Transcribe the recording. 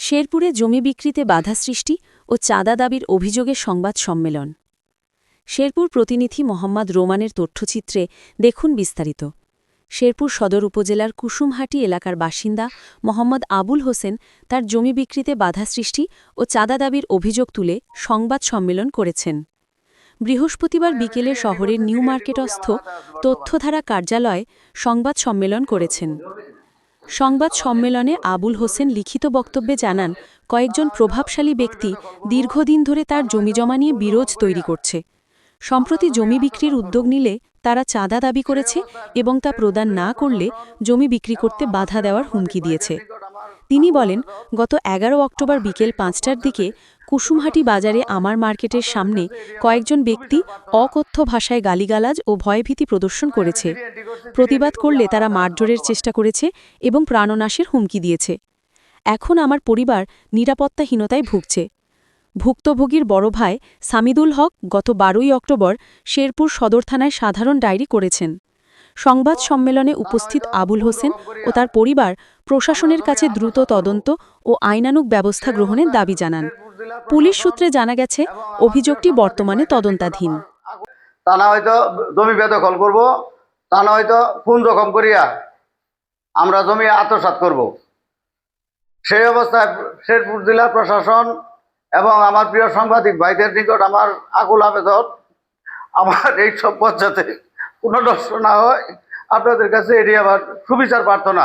শেরপুরে জমি বিক্রিতে বাধা সৃষ্টি ও চাঁদা দাবির অভিযোগে সংবাদ সম্মেলন। শেরপুর প্রতিনিধি মোহাম্মদ রোমানের তথ্যচিত্রে দেখুন বিস্তারিত। শেরপুর সদর উপজেলার কুসুমহাটি এলাকার বাসিন্দা মোহাম্মদ আবুল হোসেন তার জমি বিক্রিতে বাধা সৃষ্টি ও চাঁদা দাবির অভিযোগ তুলে সংবাদ সম্মেলন করেছেন। বৃহস্পতিবার বিকেলে শহরের নিউ মার্কেটস্থ তথ্যধারা কার্যালয়ে সংবাদ সম্মেলন করেছেন। সংবাদ সম্মেলনে আবুল হোসেন লিখিত বক্তব্যে জানান, কয়েকজন প্রভাবশালী ব্যক্তি দীর্ঘদিন ধরে তার জমিজমা নিয়ে বিরোধ তৈরি করছে। সম্প্রতি জমি বিক্রির উদ্যোগ নিলে তারা চাঁদা দাবি করেছে এবং তা প্রদান না করলে জমি বিক্রি করতে বাধা দেওয়ার হুমকি দিয়েছে। তিনি বলেন, গত এগারো অক্টোবর বিকেল পাঁচটার দিকে কুসুমহাটি বাজারে আমার মার্কেটের সামনে কয়েকজন ব্যক্তি অকথ্য ভাষায় গালিগালাজ ও ভয়ভীতি প্রদর্শন করেছে। প্রতিবাদ করলে তারা মারধরের চেষ্টা করেছে এবং প্রাণনাশের হুমকি দিয়েছে। এখন আমার পরিবার নিরাপত্তাহীনতায় ভুগছে। ভুক্তভোগীর বড় ভাই সামিদুল হক গত বারোই অক্টোবর শেরপুর সদর থানায় সাধারণ ডায়েরি করেছেন। সংবাদ সম্মেলনে উপস্থিত আবুল হোসেন ও তার পরিবার প্রশাসনের কাছে দ্রুত তদন্ত ও আইনানুক ব্যবস্থা গ্রহণের দাবি জানান। পুলিশ সূত্রে জানা গেছে, অভিযোগটি বর্তমানে তদন্তাধীন। হয়তো জমি করব তা না হয়তো করিয়া আমরা জমি আত্মসাৎ করব। সেই অবস্থায় শেরপুর জেলা প্রশাসন এবং আমার প্রিয় সাংবাদিক ভাইদের নিকট আমার আকুল আবেদন, আমার এই সম্পদ যাতে কোনো নষ্ট না হয়, আপনাদের কাছে এটি আমার সুবিচার প্রার্থনা।